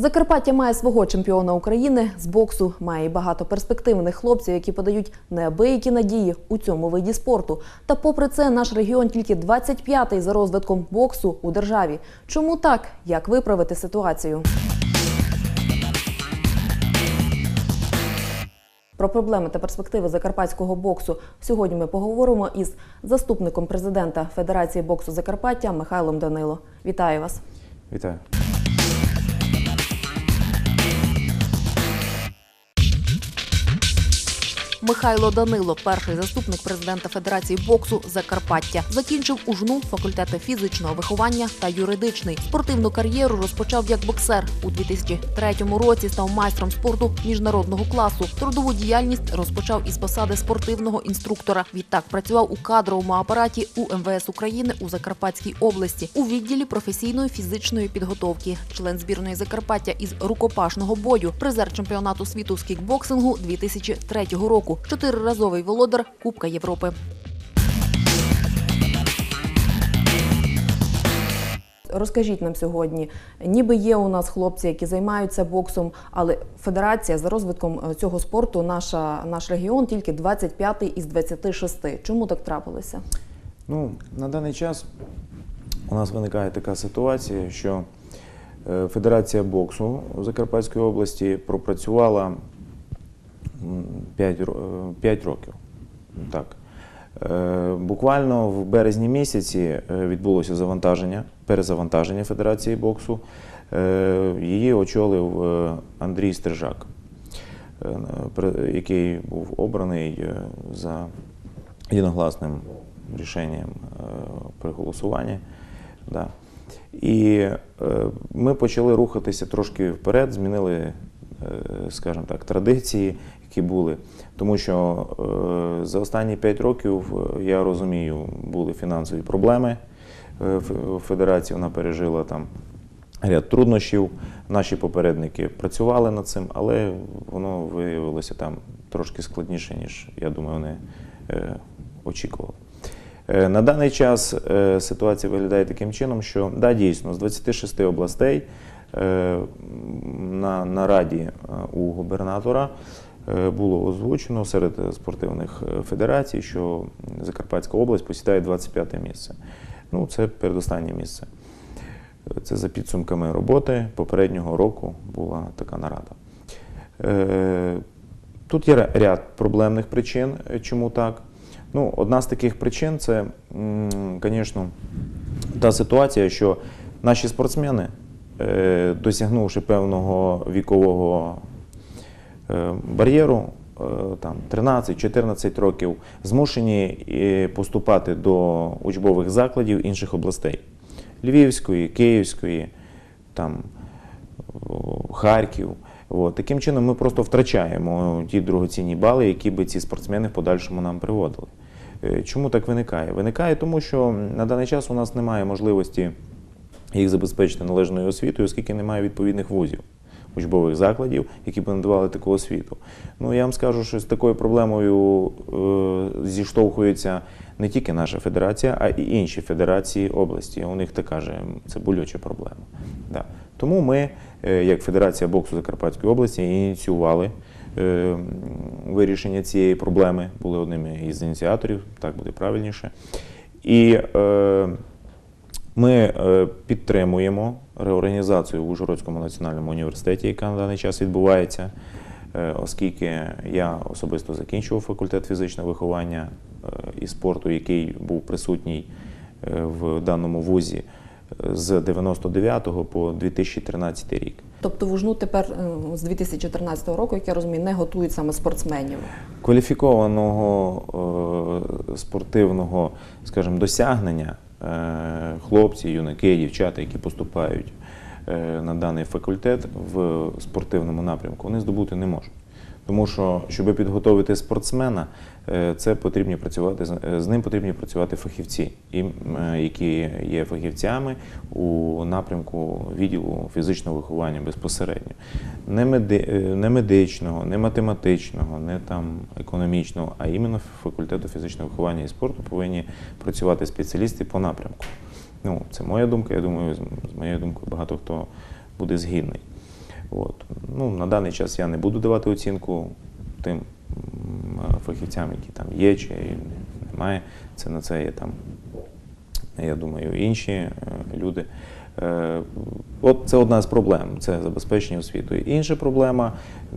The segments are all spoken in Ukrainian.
Закарпаття має свого чемпіона України з боксу, має і багато перспективних хлопців, які подають неабиякі надії у цьому виді спорту. Та попри це, наш регіон тільки 25-й за розвитком боксу у державі. Чому так? Як виправити ситуацію? Про проблеми та перспективи закарпатського боксу сьогодні ми поговоримо із заступником президента Федерації боксу Закарпаття Михайлом Данило. Вітаю вас! Вітаю. Михайло Данило, перший заступник президента Федерації боксу Закарпаття, закінчив ужну факультети фізичного виховання та юридичний. Спортивну кар'єру розпочав як боксер. У 2003 році став майстром спорту міжнародного класу. Трудову діяльність розпочав із посади спортивного інструктора. Відтак працював у кадровому апараті у МВС України у Закарпатській області у відділі професійної фізичної підготовки, член збірної Закарпаття із рукопашного бою, призер чемпіонату світу з кікбоксингу 2003 року, чотириразовий володар Кубка Європи. Розкажіть нам сьогодні, ніби є у нас хлопці, які займаються боксом, але федерація за розвитком е, цього спорту, наша наш регіон тільки 25-й із 26. Чому так трапилося? Ну, на даний час у нас виникає така ситуація, що е, Федерація боксу Закарпатської області пропрацювала 5, 5 років. Так. Е, Буквально в березні місяці е, відбулося завантаження, перезавантаження Федерації боксу. Е, Її очолив Андрій Стрижак, який був обраний за єдногласним рішенням при голосуванні. Да. І ми почали рухатися трошки вперед, змінили, скажімо так, традиції, які були. Тому що е, за останні 5 років, е, я розумію, були фінансові проблеми. Е, Федерація вона пережила там ряд труднощів. Наші попередники працювали над цим, але воно виявилося там трошки складніше, ніж я думаю, вони очікували. На даний час ситуація виглядає таким чином, що да, дійсно з 26 областей на нараді у губернатора було озвучено серед спортивних е, федерацій, що Закарпатська область посідає 25 місце. Ну, це передостаннє місце. Це за підсумками роботи попереднього року була така нарада. Е, Тут є ряд проблемних причин, е, чому так. Ну, одна з таких причин це, звісно, та ситуація, що наші спортсмени, е, досягнувши певного вікового е, бар'єру, е, там 13-14 років, змушені е, поступати до учбових закладів інших областей Львівської, Київської, там, Харків. От. Таким чином ми просто втрачаємо ті дорогоцінні бали, які би ці спортсмени в подальшому нам приводили. Е, Чому так виникає? Виникає тому, що на даний час у нас немає можливості їх забезпечити належною освітою, оскільки немає відповідних вузів, учбових закладів, які б надавали таку освіту. Ну я вам скажу, що з такою проблемою е, зіштовхується не тільки наша федерація, а й інші федерації області. У них така же це болюча проблема. Да. Тому ми, е, як Федерація боксу Закарпатської області, ініціювали е, вирішення цієї проблеми, були одними із ініціаторів, так буде правильніше. І е, ми е, підтримуємо реорганізацію в Ужгородському національному університеті, яка на даний час відбувається, е, оскільки я особисто закінчував факультет фізичного виховання е, і спорту, який був присутній е, в даному вузі з 99 по 2013 рік. Тобто вужну тепер з 2014 року, як я розумію, не готують саме спортсменів. Кваліфікованого спортивного, скажімо, досягнення хлопці, юнаки, дівчата, які поступають е, на даний факультет в спортивному напрямку, вони здобути не можуть. Тому що, щоб підготовити спортсмена, е, це потрібно працювати з- е, ним потрібні працювати фахівці, е, які є фахівцями у напрямку відділу фізичного виховання безпосередньо. Не, не медичного, не математичного, не там економічного, а іменно факультету фізичного виховання і спорту повинні працювати спеціалісти по напрямку. Ну, це моя думка, я думаю, з з моєю думкою багато хто буде згідний. От. Ну, на даний час я не буду давати оцінку тим фахівцям, які там є чи немає. Це на це є там, я думаю, інші е, люди. Е, От це одна з проблем це забезпечення освітою. Інша проблема,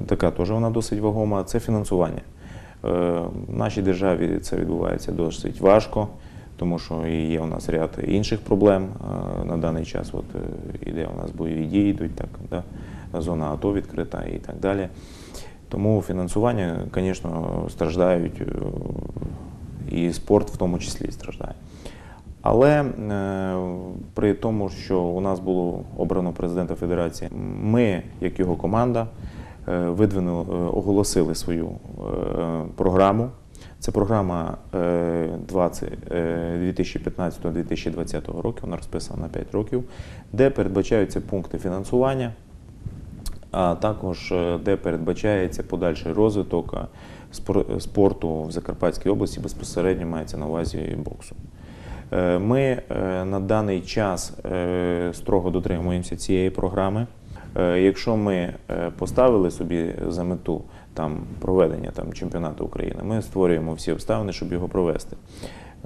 така теж вона досить вагома, це фінансування. Е, В нашій державі це відбувається досить важко, тому що є у нас ряд інших проблем на даний час. От іде у нас бойові дії, йдуть так, да, зона АТО відкрита і так далі. Тому фінансування, звісно, страждають, е, і спорт в тому числі страждає. Але е, при тому, що у нас було обрано президента Федерації, ми, як його команда, е, видвинули, оголосили свою програму. Це програма е, 20, е, 2015-2020 року, вона розписана на 5 років, де передбачаються пункти фінансування, а також е, де передбачається подальший розвиток е, спорту в Закарпатській області, безпосередньо мається на увазі боксу. Е, Ми е, на даний час е, строго дотримуємося цієї програми. Е, Якщо ми е, поставили собі за мету там проведення там чемпіонату України, ми створюємо всі обставини, щоб його провести.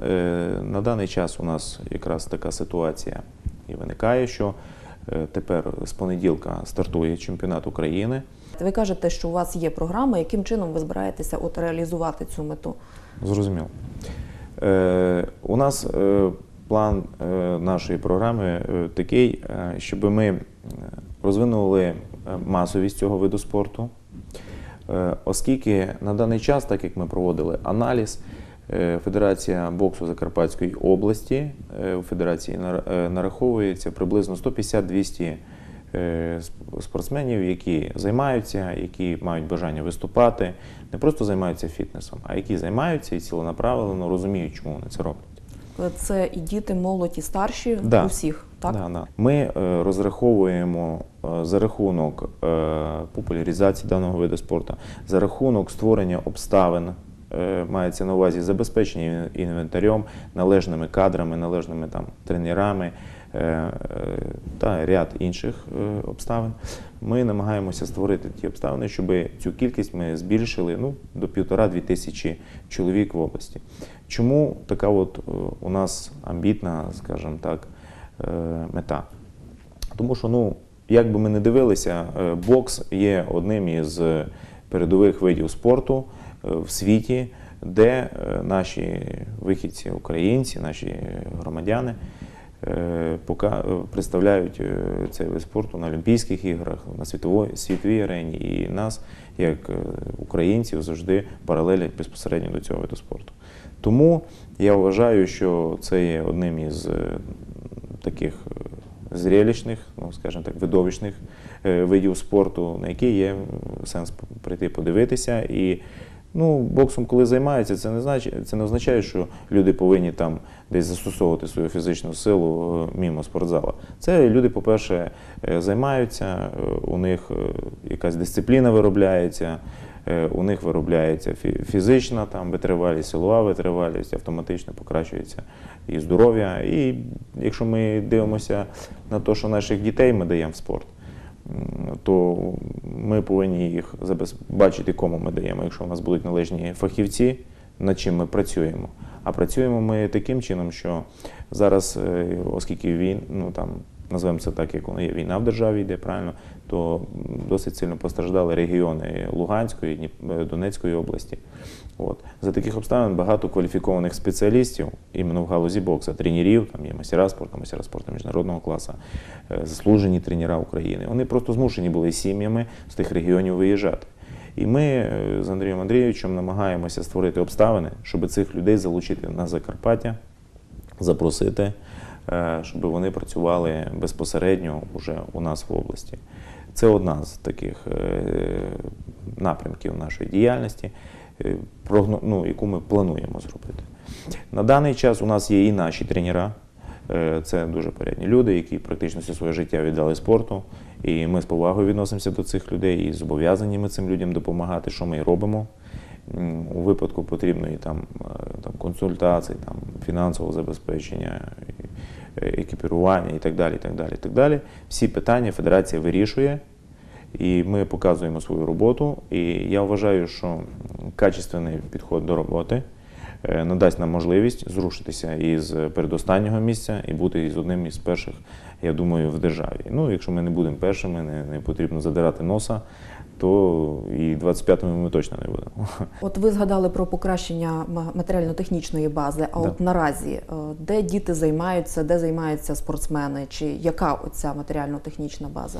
Е, На даний час у нас якраз така ситуація і виникає, що е, тепер з понеділка стартує чемпіонат України. Ви кажете, що у вас є програма, яким чином ви збираєтеся от реалізувати цю мету? Зрозуміло. Е, у нас е, план е, нашої програми е, такий, е, щоб ми е, розвинули е, масовість цього виду спорту, Е, оскільки на даний час, так як ми проводили аналіз, е, Федерація боксу Закарпатської області е, у федерації е, нараховується приблизно 150-200 е, спортсменів, які займаються, які мають бажання виступати, не просто займаються фітнесом, а які займаються і ціленаправлено розуміють, чому вони це роблять. Це і діти, молодь, і старші Да. усіх, так? Да, да. Ми е, розраховуємо е, за рахунок е, популяризації даного виду спорту, за рахунок створення обставин, е, мається на увазі забезпечення інвентарем, належними кадрами, належними там тренерами е, е, та ряд інших е, обставин. Ми намагаємося створити ті обставини, щоб цю кількість ми збільшили ну, до півтора-дві тисячі чоловік в області. Чому така от е, у нас амбітна, скажімо так, е, мета? Тому що, ну, як би ми не дивилися, е, бокс є одним із е, передових видів спорту е, в світі, де е, наші вихідці, українці, наші громадяни е, е, представляють цей вид спорту на Олімпійських іграх, на світовій, світовій арені, і нас, як українців, завжди паралелять безпосередньо до цього виду спорту. Тому я вважаю, що це є одним із таких зрелищних, ну скажімо так, видовищних видів спорту, на які є сенс прийти подивитися. І ну, боксом, коли займаються, це не значить, це не означає, що люди повинні там десь застосовувати свою фізичну силу е, мімо спортзала. Це люди, по-перше, е, займаються, е, у них якась дисципліна виробляється. У них виробляється фі- фізична там витривалість, силова витривалість, автоматично покращується і здоров'я. І якщо ми дивимося на те, що наших дітей ми даємо в спорт, то ми повинні їх забез- бачити, кому ми даємо. Якщо у нас будуть належні фахівці, над чим ми працюємо. А працюємо ми таким чином, що зараз, е, оскільки він, ну там назвемо це так, як є, війна в державі йде правильно, то досить сильно постраждали регіони Луганської, Донецької області. От. За таких обставин багато кваліфікованих спеціалістів іменно в галузі бокса, тренерів, там є мастера спорту, мастера спорту міжнародного класу, е, заслужені тренера України. Вони просто змушені були сім'ями з тих регіонів виїжджати. І ми е, з Андрієм Андрійовичем намагаємося створити обставини, щоб цих людей залучити на Закарпаття, запросити, е, щоб вони працювали безпосередньо вже у нас в області. Це одна з таких напрямків нашої діяльності, ну, яку ми плануємо зробити. На даний час у нас є і наші тренера. Е, Це дуже порядні люди, які практично все своє життя віддали спорту. І ми з повагою відносимося до цих людей і зобов'язані ми цим людям допомагати, що ми і робимо. У випадку потрібної там, е, там консультації, там, фінансового забезпечення, е, екіпірування і так далі. І так далі, і так далі. Всі питання федерація вирішує. І ми показуємо свою роботу. І я вважаю, що качественний підход до роботи е, надасть нам можливість зрушитися із передостаннього місця і бути із одним із перших, я думаю, в державі. Ну, якщо ми не будемо першими, не, не потрібно задирати носа, то і 25-ми ми точно не будемо. От ви згадали про покращення матеріально-технічної бази. А Да. от наразі е, де діти займаються, де займаються спортсмени, чи яка оця матеріально-технічна база?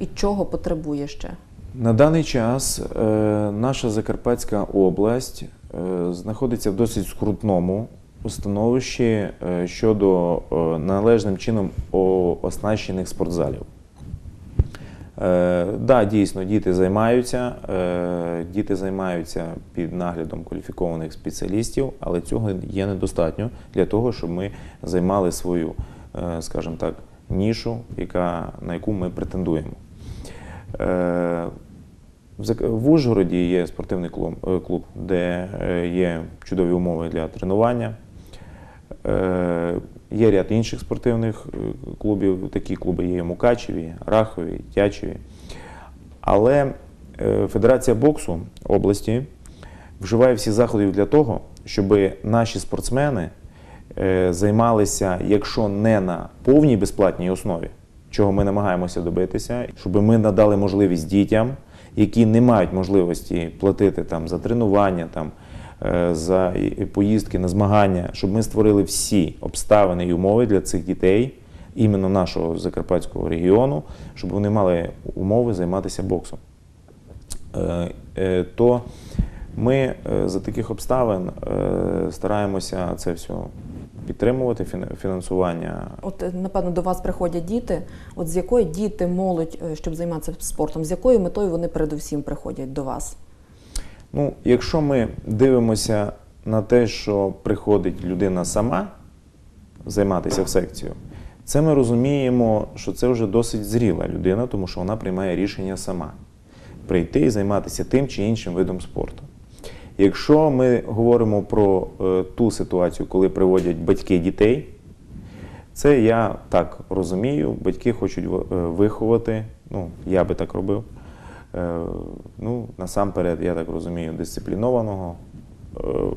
І чого потребує ще? На даний час е, наша Закарпатська область е, знаходиться в досить скрутному становищі е, щодо е, належним чином оснащених спортзалів. Е, да, дійсно, діти займаються, е, діти займаються під наглядом кваліфікованих спеціалістів, але цього є недостатньо для того, щоб ми займали свою, е, скажімо так, нішу, яка, на яку ми претендуємо. Е, в Ужгороді є спортивний клуб, е, де е, є чудові умови для тренування. Є ряд інших спортивних клубів. Такі клуби є Мукачеві, Рахові, Тячеві. Але Федерація боксу області вживає всі заходи для того, щоб наші спортсмени займалися, якщо не на повній безплатній основі, чого ми намагаємося добитися, щоб ми надали можливість дітям, які не мають можливості платити там за тренування, там е, за поїздки на змагання, щоб ми створили всі обставини і умови для цих дітей, іменно нашого Закарпатського регіону, щоб вони мали умови займатися боксом. Е, е, То ми е, за таких обставин е, стараємося це все підтримувати, фінансування. От е, напевно до вас приходять діти. От з якої діти, молодь, е, щоб займатися спортом, з якою метою вони передусім приходять до вас? Ну, якщо ми дивимося на те, що приходить людина сама займатися в секцію, це ми розуміємо, що це вже досить зріла людина, тому що вона приймає рішення сама прийти і займатися тим чи іншим видом спорту. Якщо ми говоримо про е, ту ситуацію, коли приводять батьки дітей, це я так розумію, батьки хочуть е, виховати, ну, я би так робив. Е, Ну, насамперед, я так розумію, дисциплінованого,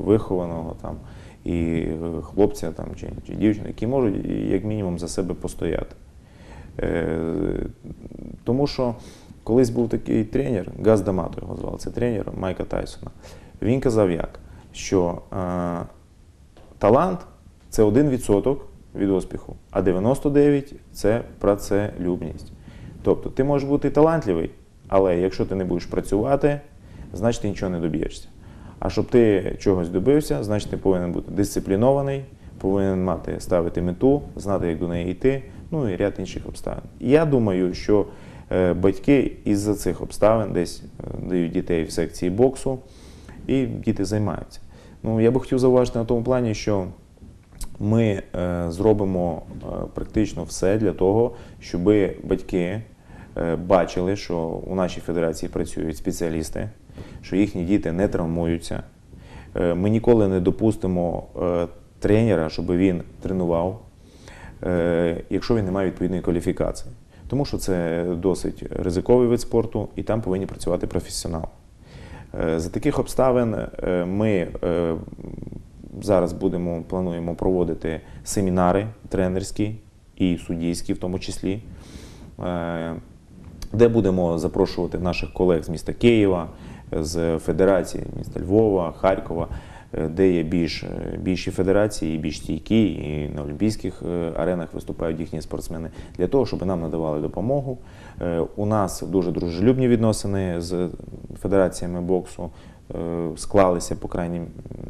вихованого там, і хлопця там, чи, чи дівчини, які можуть як мінімум за себе постояти. Тому що колись був такий тренер, Газ Дамато його звали, це тренер Майка Тайсона. Він казав як, що е, талант це 1% від успіху, а 99% це працелюбність. Тобто ти можеш бути талантливий, але якщо ти не будеш працювати, значить ти нічого не доб'єшся. А щоб ти чогось добився, значить ти повинен бути дисциплінований, повинен мати ставити мету, знати, як до неї йти, ну і ряд інших обставин. Я думаю, що е, батьки із-за цих обставин десь е, дають дітей в секції боксу, і діти займаються. Ну, я би хотів зауважити на тому плані, що ми е, зробимо е, практично все для того, щоб батьки е, бачили, що у нашій федерації працюють спеціалісти, що їхні діти не травмуються. Ми ніколи не допустимо тренера, щоб він тренував, якщо він не має відповідної кваліфікації. Тому що це досить ризиковий вид спорту, і там повинні працювати професіонали. Е, За таких обставин е, ми е, зараз будемо плануємо проводити семінари тренерські і суддійські, в тому числі, де будемо запрошувати наших колег з міста Києва, з федерації міста Львова, Харкова, де є більш, е, більші федерації, більш стійкі, і на олімпійських е, аренах виступають їхні спортсмени, для того, щоб нам надавали допомогу. Е, У нас дуже дружелюбні відносини з федераціями боксу е, склалися по крайній,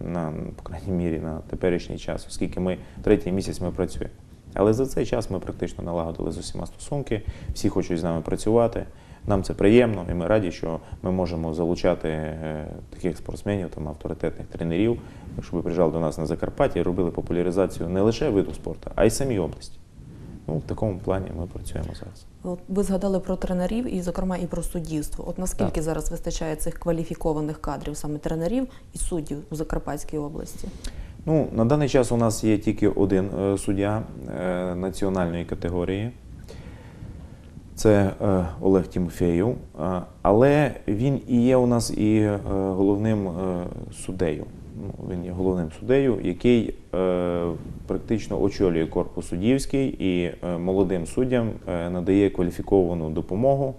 на, по крайній мірі на теперішній час, оскільки ми третій місяць ми працюємо. Але за цей час ми практично налагодили з усіма стосунки, всі хочуть з нами працювати. Нам це приємно, і ми раді, що ми можемо залучати е, таких спортсменів, там авторитетних тренерів, щоб приїжджали до нас на Закарпаття і робили популяризацію не лише виду спорту, а й самій області. Ну, в такому плані ми працюємо зараз. От ви згадали про тренерів і, зокрема, і про суддівство. От наскільки Так. зараз вистачає цих кваліфікованих кадрів, саме тренерів і суддів у Закарпатській області? Ну, на даний час у нас є тільки один е, суддя е, національної категорії. Це е, Олег Тімофєєв, Е, але він і є у нас і е, головним суддею. Ну, Він є головним суддею, який практично очолює корпус суддівський і молодим суддям надає кваліфіковану допомогу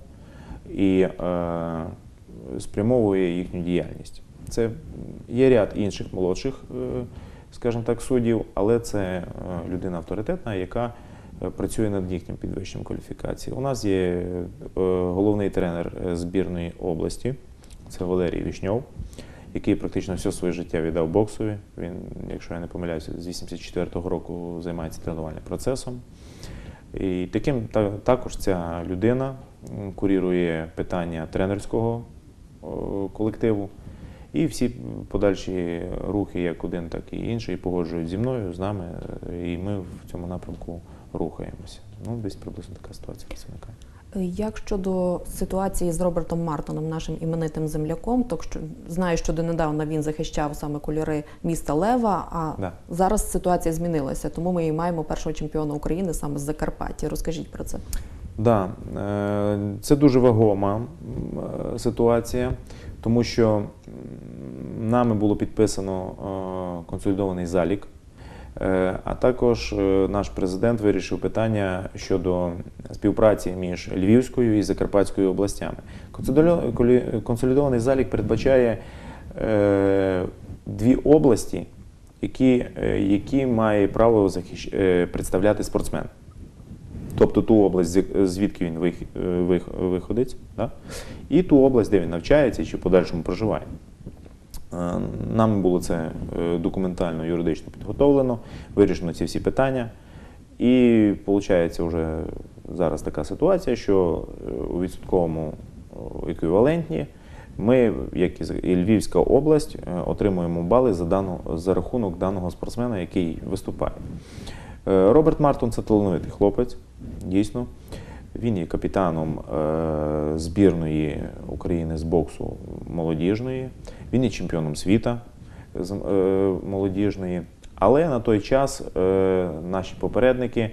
і спрямовує їхню діяльність. Це є ряд інших молодших, скажімо так, суддів, але це людина авторитетна, яка працює над їхнім підвищенням кваліфікації. У нас є е, головний тренер е, збірної області, це Валерій Вішньов, який практично все своє життя віддав боксові. Він, якщо я не помиляюся, з 84-го року займається тренувальним процесом. І таким та, також ця людина курірує питання тренерського колективу. І всі подальші рухи, як один, так і інший, погоджують зі мною, з нами, е, і ми в цьому напрямку рухаємося. Ну, десь приблизно така ситуація виникає. Е, Як щодо ситуації з Робертом Мартоном, нашим іменитим земляком, то що знаю, що донедавна він захищав саме кольори міста Лева. А Да. зараз ситуація змінилася, тому ми і маємо першого чемпіона України саме з Закарпаття. Розкажіть про це. Да, е, це дуже вагома е, ситуація, тому що нами було підписано консолідований залік. Е, А також е, наш президент вирішив питання щодо співпраці між Львівською і Закарпатською областями. Консолідований залік передбачає е, дві області, які, які має право захищ... представляти спортсмен. Тобто ту область, звідки він вих- вих- виходить, да? і ту область, де він навчається чи подальшому проживає. Е, Нам було це е, документально, юридично підготовлено, вирішено ці всі питання. І виходить вже зараз така ситуація, що е, у відсотковому еквіваленті ми, як і Львівська область, отримуємо бали за, дану, за рахунок даного спортсмена, який виступає. Роберт Мартон це талановитий хлопець, дійсно. Він є капітаном збірної України з боксу молодіжної. Він є чемпіоном світа з е, молодіжної. Але на той час е, наші попередники,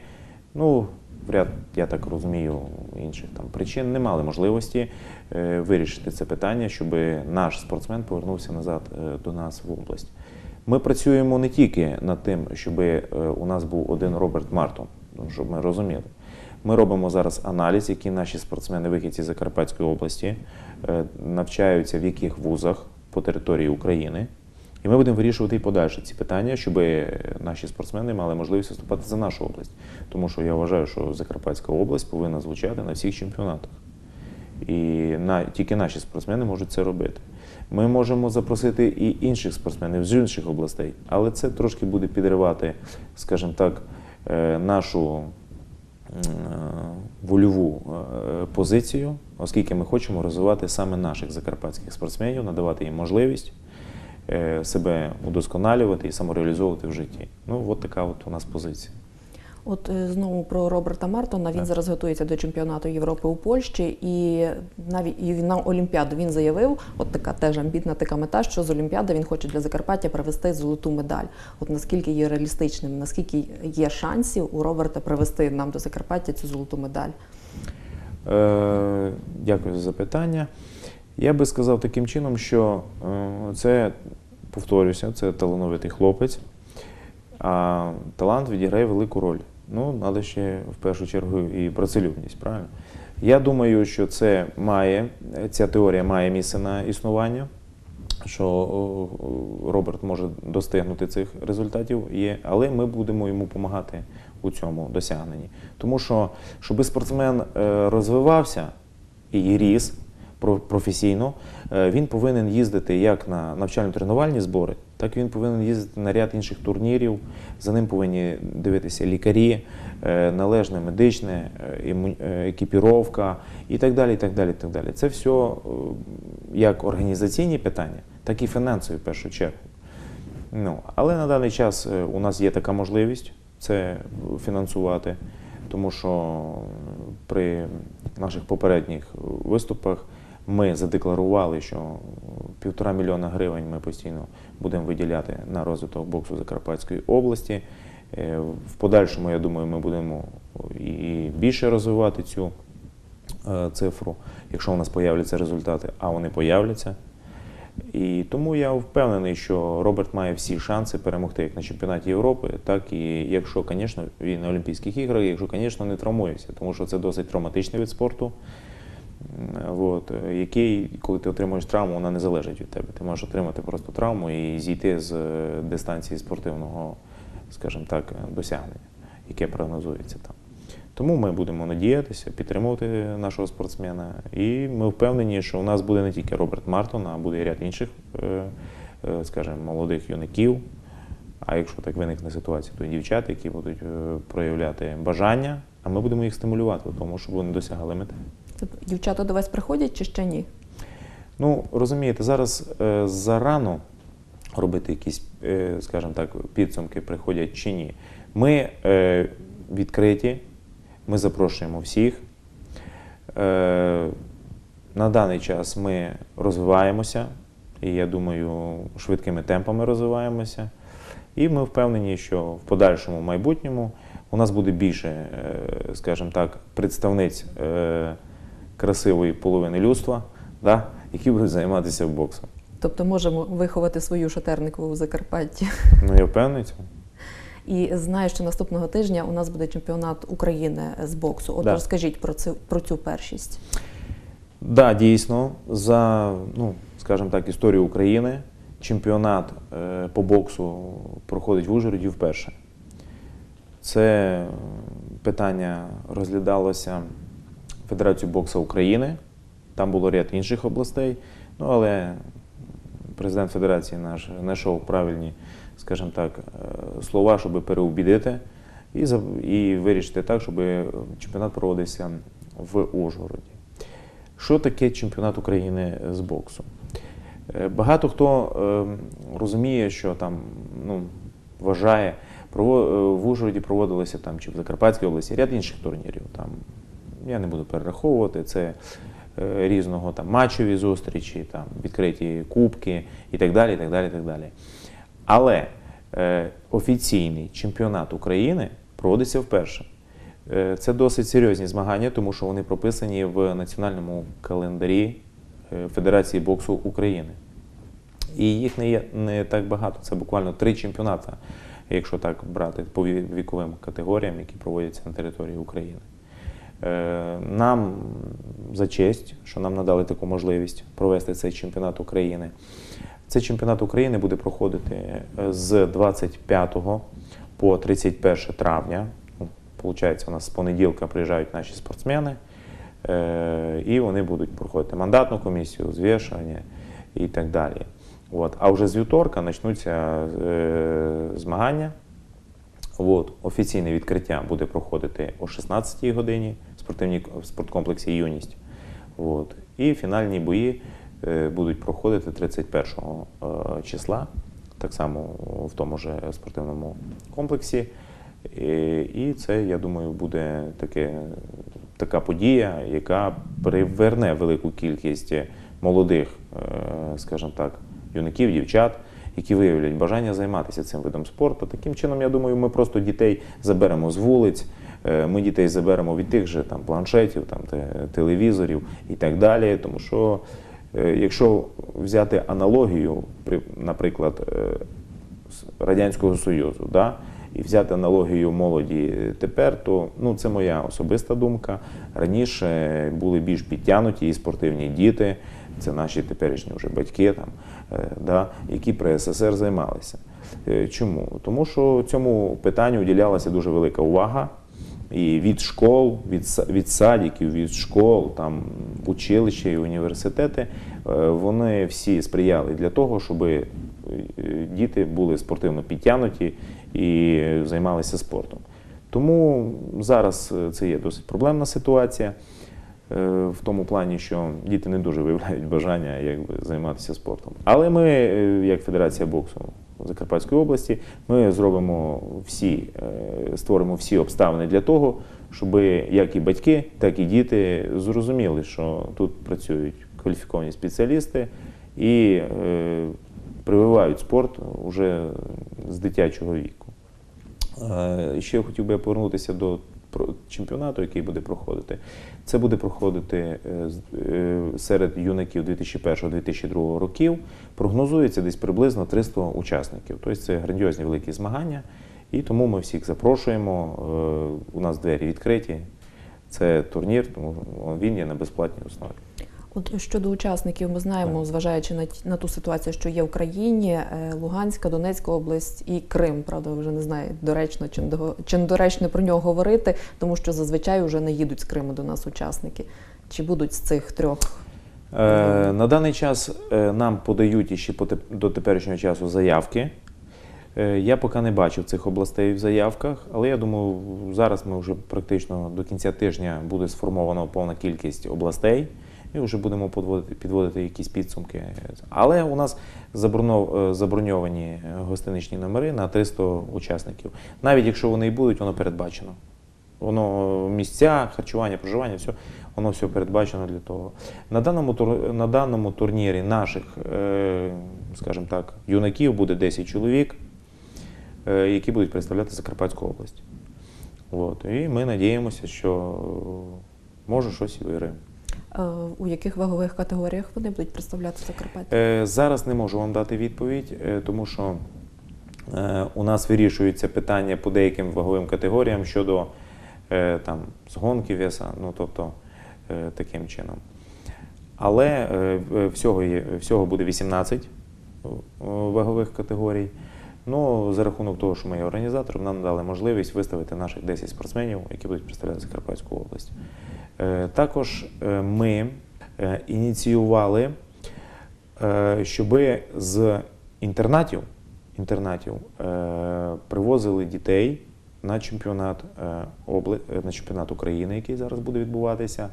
ну, в ряд, я так розумію, інших там причин не мали можливості е, вирішити це питання, щоб наш спортсмен повернувся назад е, до нас в область. Ми працюємо не тільки над тим, щоб е, у нас був один Роберт Мартон, ну, щоб ми розуміли. Ми робимо зараз аналіз, які наші спортсмени вихідці Закарпатської області е, навчаються в яких вузах по території України. І ми будемо вирішувати і подальше ці питання, щоб наші спортсмени мали можливість виступати за нашу область. Тому що я вважаю, що Закарпатська область повинна звучати на всіх чемпіонатах. І на, тільки наші спортсмени можуть це робити. Ми можемо запросити і інших спортсменів з інших областей, але це трошки буде підривати, скажімо так, е, нашу вольову е, позицію, оскільки ми хочемо розвивати саме наших закарпатських спортсменів, надавати їм можливість е, себе удосконалювати і самореалізовувати в житті. Ну, от така от у нас позиція. От е, знову про Роберта Мартона. Він Так. зараз готується до чемпіонату Європи у Польщі, і навіть і на Олімпіаду він заявив, от така теж амбітна така мета, що з Олімпіади він хоче для Закарпаття привезти золоту медаль. От наскільки є реалістичним, наскільки є шансів у Роберта привезти нам до Закарпаття цю золоту медаль? Е, Дякую за запитання. Я би сказав таким чином, що е, це, повторюся, це талановитий хлопець, а талант відіграє велику роль. Ну, треба ще в першу чергу і працелюбність, правильно? Я думаю, що це має, ця теорія має місце на існування, що Роберт може достигнути цих результатів, але ми будемо йому допомагати у цьому досягненні. Тому що, щоб спортсмен е, розвивався і ріс професійно, е, він повинен їздити як на навчально-тренувальні збори, так він повинен їздити на ряд інших турнірів. За ним повинні дивитися лікарі, е, належне медичне, е, е, екіпіровка і так далі. і так далі, і так далі. Це все як організаційні питання, так і фінансові в першу чергу. Ну, але на даний час у нас є така можливість це фінансувати, тому що при наших попередніх виступах ми задекларували, що півтора мільйона гривень ми постійно будемо виділяти на розвиток боксу Закарпатської області. Е, В подальшому, я думаю, ми будемо і більше розвивати цю е, цифру, якщо у нас появляться результати, а вони появляться. І тому я впевнений, що Роберт має всі шанси перемогти як на чемпіонаті Європи, так і якщо, звісно, він на Олімпійських іграх, якщо, звісно, не травмується, тому що це досить травматичний від спорту. От, який, коли ти отримуєш травму, вона не залежить від тебе. Ти можеш отримати просто травму і зійти з е, дистанції спортивного, скажімо так, досягнення, яке прогнозується там. Тому ми будемо надіятися, підтримувати нашого спортсмена. І ми впевнені, що у нас буде не тільки Роберт Мартон, а буде ряд інших, е, е, скажімо, молодих юнаків. А якщо так виникне ситуація, то і дівчат, які будуть проявляти бажання, а ми будемо їх стимулювати тому, щоб вони досягали мети. Це дівчата до вас приходять чи ще ні? Ну, розумієте, зараз е, зарано робити якісь, е, скажімо так, підсумки приходять чи ні. Ми е, відкриті, ми запрошуємо всіх. Е, на даний час ми розвиваємося, і я думаю, швидкими темпами розвиваємося. І ми впевнені, що в подальшому майбутньому у нас буде більше, е, скажімо так, представниць е, красивої половини людства, да, які будуть займатися боксом. Тобто можемо виховати свою шатерникову у Закарпатті. Ну, я впевнений цьому. І знаю, що наступного тижня у нас буде чемпіонат України з боксу. От Да. розкажіть про цю про цю першість. Да, дійсно, за, ну, скажімо так, історію України чемпіонат е, по боксу проходить в Ужгороді вперше. Це питання розглядалося Федерацією боксу України. Там було ряд інших областей. Ну, але президент Федерації наш знайшов правильні, скажімо так, е, слова, щоб переубідити і, і вирішити так, щоб чемпіонат проводився в Ужгороді. Що таке чемпіонат України з боксу? Е, Багато хто е, розуміє, що там ну, вважає, е, в Ужгороді проводилися там чи в Закарпатській області ряд інших турнірів. Там, я не буду перераховувати, це е, різного там матчові зустрічі, там, відкриті кубки і так далі. І так далі, і так далі. Але е, офіційний чемпіонат України проводиться вперше. Е, Це досить серйозні змагання, тому що вони прописані в національному календарі е, Федерації боксу України. І їх не є не так багато. Це буквально три чемпіонати, якщо так брати по віковим категоріям, які проводяться на території України. Е, Нам за честь, що нам надали таку можливість провести цей чемпіонат України. Цей чемпіонат України буде проходити е, з 25 по 31 травня. Ну, Получається, у нас з понеділка приїжджають наші спортсмени, е, і вони будуть проходити мандатну комісію, звішування і так далі. От. А вже з вівторка почнуться змагання. От, офіційне відкриття буде проходити о 16-й годині спортивній в спорткомплексі Юність. От. І фінальні бої е, будуть проходити 31 е, числа, так само в тому ж спортивному комплексі. І, це, я думаю, буде таке, така подія, яка приверне велику кількість молодих, е, скажімо так, юнаків, дівчат, які виявлять бажання займатися цим видом спорту. Таким чином, я думаю, ми просто дітей заберемо з вулиць, е, ми дітей заберемо від тих же там, планшетів, там, телевізорів і так далі. Тому що, е, якщо взяти аналогію, наприклад, е, Радянського Союзу, да, і взяти аналогію молоді тепер, то ну, це моя особиста думка. Раніше були більш підтягнуті і спортивні діти, це наші теперішні вже батьки, там, е, да, які при СССР займалися. Е, Чому? Тому що цьому питанню уділялася дуже велика увага. І від школ, від, від садиків, від школ, там, училища і університети, е, вони всі сприяли для того, щоб е, діти були спортивно підтягнуті і займалися спортом. Тому зараз е, це є досить проблемна ситуація в тому плані, що діти не дуже виявляють бажання якби, займатися спортом. Але ми, як Федерація боксу Закарпатської області, ми зробимо всі, е, створимо всі обставини для того, щоб як і батьки, так і діти зрозуміли, що тут працюють кваліфіковані спеціалісти і е, прививають спорт вже з дитячого віку. Е, Ще хотів би повернутися до чемпіонату, який буде проходити. Це буде проходити е, е, серед юнаків 2001-2002 років. Прогнозується десь приблизно 300 учасників. Тобто це грандіозні великі змагання. І тому ми всіх запрошуємо. Е, У нас двері відкриті. Це турнір, тому він є на безплатній основі. От щодо учасників, ми знаємо, зважаючи на, на ту ситуацію, що є в країні, е, Луганська, Донецька область і Крим. Правда, вже не знаю, доречно чи, недого- чи недоречно про нього говорити, тому що зазвичай вже не їдуть з Криму до нас учасники. Чи будуть з цих трьох? Е, на даний час е, нам подають іще до теперішнього часу заявки. Е, я поки не бачив цих областей в заявках, але я думаю, зараз ми вже практично до кінця тижня буде сформовано повна кількість областей. І вже будемо підводити, підводити якісь підсумки. Але у нас е, заброньовані е, гостиничні номери на 300 учасників. Навіть якщо вони і будуть, воно передбачено. Воно місця, харчування, проживання, все, воно все передбачено для того. На даному, на даному турнірі наших, е, скажімо так, юнаків буде 10 чоловік, е, які будуть представляти Закарпатську область. От. І ми надіємося, що може щось і виграємо. Е, У яких вагових категоріях вони будуть представляти Закарпаття? Е, Зараз не можу вам дати відповідь, е, тому що у нас вирішується питання по деяким ваговим категоріям щодо там, згонки веса, ну тобто таким чином. Але всього, всього буде 18 вагових категорій. Ну, за рахунок того, що ми є організатором, нам надали можливість виставити наших 10 спортсменів, які будуть представляти Закарпатську область. Е, Також е, ми е, ініціювали, щоб з інтернатів, інтернатів привозили дітей на чемпіонат, на чемпіонат України, який зараз буде відбуватися.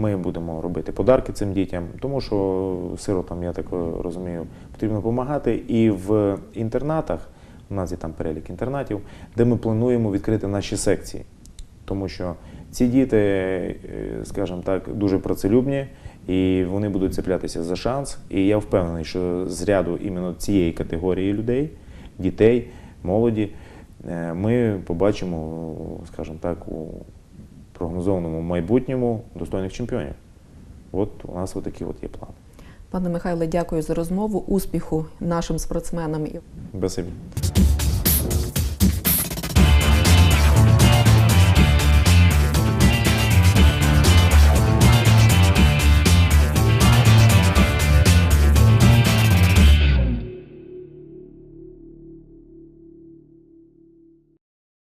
Ми будемо робити подарки цим дітям, тому що сиротам, я так розумію, потрібно допомагати. І в інтернатах, у нас є там перелік інтернатів, де ми плануємо відкрити наші секції. Тому що ці діти, е, скажімо так, дуже працелюбні і вони будуть цеплятися за шанс. І я впевнений, що з ряду іменно цієї категорії людей, дітей, молоді, е, ми побачимо, скажімо так, у прогнозованому майбутньому достойних чемпіонів. От у нас отакі от є плани. Пане Михайле, дякую за розмову. Успіху нашим спортсменам Спасибі.